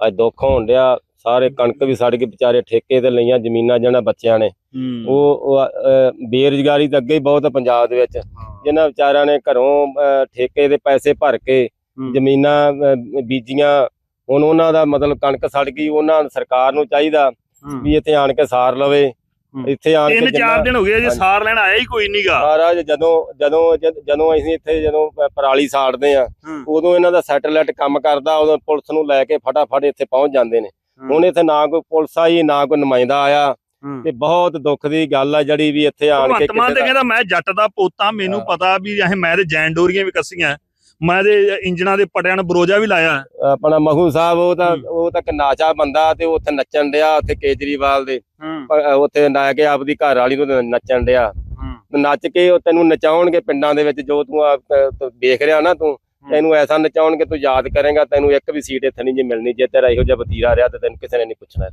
ਅੱਜ ਦੁੱਖ ਹੋਣ ਡਿਆ ਸਾਰੇ ਕਣਕ ਵੀ ਸੜ ਗਈ ਵਿਚਾਰੇ ਠੇਕੇ ਤੇ ਲਈਆਂ ਜ਼ਮੀਨਾਂ ਜਿਹਨਾਂ ਬੱਚਿਆਂ ਨੇ। ਉਹ ਬੇਰੁਜ਼ਗਾਰੀ ਤਾਂ ਅੱਗੇ ਹੀ ਬਹੁਤ ਆ ਪੰਜਾਬ ਦੇ ਵਿੱਚ। ਜਿਨ੍ਹਾਂ ਵਿਚਾਰਿਆਂ ਨੇ ਘਰੋਂ ਠੇਕੇ ਦੇ ਪੈਸੇ ਭਰ ਕੇ। ਜ਼ਮੀਨਾਂ ਬੀਜੀਆਂ ਹੁਣ ਉਹਨਾਂ ਦਾ ਮਤਲਬ ਕਣਕ ਸੜ ਗਈ ਉਹਨਾਂ ਨੂੰ ਸਰਕਾਰ ਨੂੰ ਚਾਹੀਦਾ ਵੀ ਇੱਥੇ ਆਣ ਕੇ ਸਾਰ ਲਵੇ। ਇੱਥੇ ਆਣ ਕੇ ਤਿੰਨ ਚਾਰ ਦਿਨ ਹੋ ਗਏ ਜੇ। ਸਾਰ ਲੈਣ ਆਇਆ ਹੀ ਕੋਈ ਨਹੀਂਗਾ ਮਹਾਰਾਜ ਜਦੋਂ ਜਦੋਂ ਜਦ- ਅਸੀਂ ਇੱਥੇ ਜਦੋਂ ਪਰਾਲੀ ਸਾੜਦੇ ਆ। ਉਦੋਂ ਇਹਨਾਂ ਦਾ ਸੈਟਲਾਈਟ ਕੰਮ ਕਰਦਾ ਉਦੋਂ ਪੁਲਿਸ ਨੂੰ ਲੈ ਕੇ ਫਟਾਫਟ ਇੱਥੇ ਪਹੁੰਚ ਜਾਂਦੇ ਨੇ। ਹੁਣ ਇੱਥੇ ਨਾ ਕੋਈ ਪੁਲਿਸ ਆਈ ਨਾ ਕੋਈ ਨੁਮਾਇੰਦਾ ਆਇਆ ਤੇ ਬਹੁਤ ਦੁੱਖ ਦੀ ਗੱਲ ਆ ਜਿਹੜੀ ਵੀ ਇੱਥੇ ਆਣ ਕੇ ਭਗਵੰਤ ਮਾਨ ਤੇ ਕਿਸੇ ਦਾ ਕਹਿੰਦਾ ਮੈਂ ਜੱਟ ਦਾ ਪੋਤਾ ਮੈਨੂੰ। ਪਤਾ ਵੀ ਇਹ ਮੈਂ ਤੇ ਜੈਨ ਡੋਰੀਆਂ ਵੀ ਕੱਸੀਆਂ। ਮੈਂ ਦੇ ਇੰਜਣਾ ਦੇ ਪਟਿਆਂ ਨੂੰ ਬਰੋਜਾ ਵੀ ਲਾਇਆ। ਆਪਣਾ ਮਹੂ ਸਾਹਿਬ ਉਹ ਤਾਂ। ਉਹ ਤਾਂ ਕਨਾਚਾ ਬੰਦਾ ਤੇ ਉੱਥੇ ਨੱਚਣ ਡਿਆ ਉੱਥੇ ਕੇਜਰੀਵਾਲ ਦੇ। ਉੱਥੇ ਨਾ ਕੇ ਆਪਦੀ ਘਰ ਵਾਲੀ ਨੂੰ ਨੱਚਣ ਡਿਆ। ਨੱਚ ਕੇ ਉਹ ਤੈਨੂੰ ਨਚਾਉਣਗੇ ਪਿੰਡਾਂ ਦੇ ਵਿੱਚ ਜੋ ਤੂੰ ਦੇਖ ਰਿਹਾ ਨਾ ਤੂੰ ਤੈਨੂੰ ਐਸਾ ਨਚਾਉਣਗੇ ਤੂੰ ਯਾਦ ਕਰੇਗਾ ਤੈਨੂੰ ਇੱਕ ਵੀ ਸੀਟ ਇੱਥੇ ਨਹੀਂ ਜੇ ਮਿਲਣੀ ਜੇ ਤੇਰਾ ਇਹੋ ਜਿਹਾ ਵਤੀਰਾ ਰਿਹਾ ਤੇ ਤੈਨੂੰ ਕਿਸੇ ਨੇ ਨਹੀਂ ਪੁੱਛਣਾ